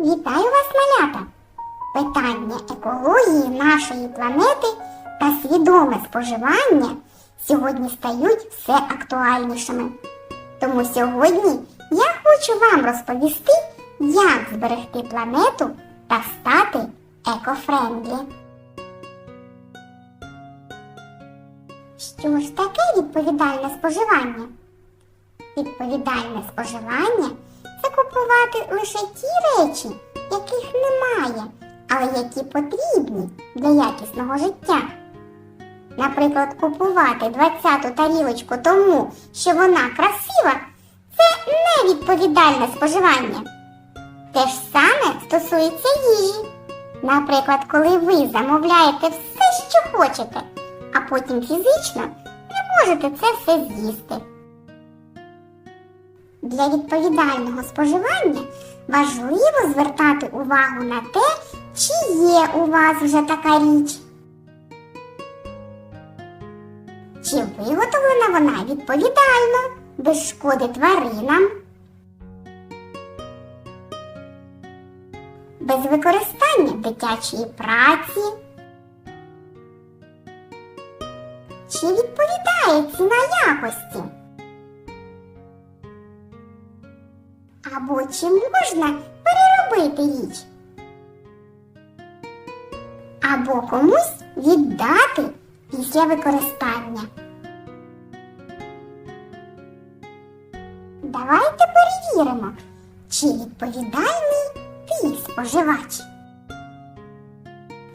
Вітаю вас, малята! Питання екології нашої планети та свідоме споживання сьогодні стають все актуальнішими. Тому сьогодні я хочу вам розповісти, як зберегти планету та стати екофрендлі. Що ж таке відповідальне споживання? Відповідальне споживання купувати лише ті речі, яких немає, але які потрібні для якісного життя. Наприклад, купувати 20-ту тарілочку тому, що вона красива, це не відповідальне споживання. Те ж саме стосується їжі. Наприклад, коли ви замовляєте все, що хочете, а потім фізично не можете це все з'їсти. Для відповідального споживання важливо звертати увагу на те, чи є у вас вже така річ. Чи виготовлена вона відповідально, без шкоди тваринам, без використання дитячої праці? Чи відповідає ціна якості? Або чи можна переробити річ? Або комусь віддати після використання. Давайте перевіримо, чи відповідальний ти споживач.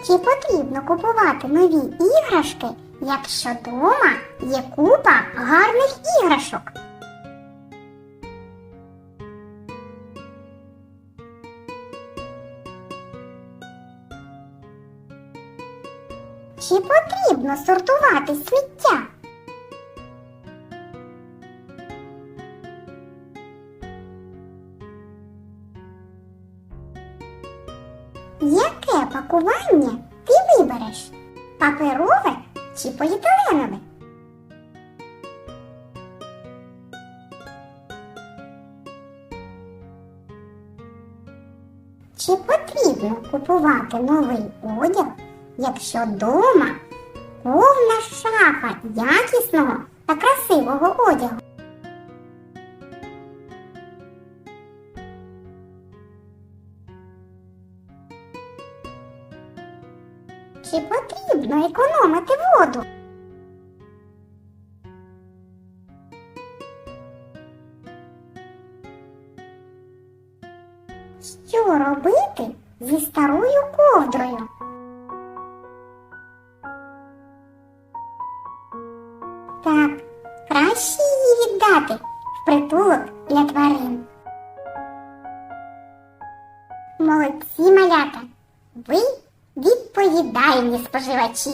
Чи потрібно купувати нові іграшки, якщо вдома є купа гарних іграшок? Чи потрібно сортувати сміття? Яке пакування ти вибереш? Паперове чи поліетиленове? Чи потрібно купувати новий одяг, якщо вдома повна шафа якісного та красивого одягу? Чи потрібно економити воду? Що робити зі старою ковдрою? Краще її віддати в притулок для тварин. Молодці малята! Ви відповідальні споживачі.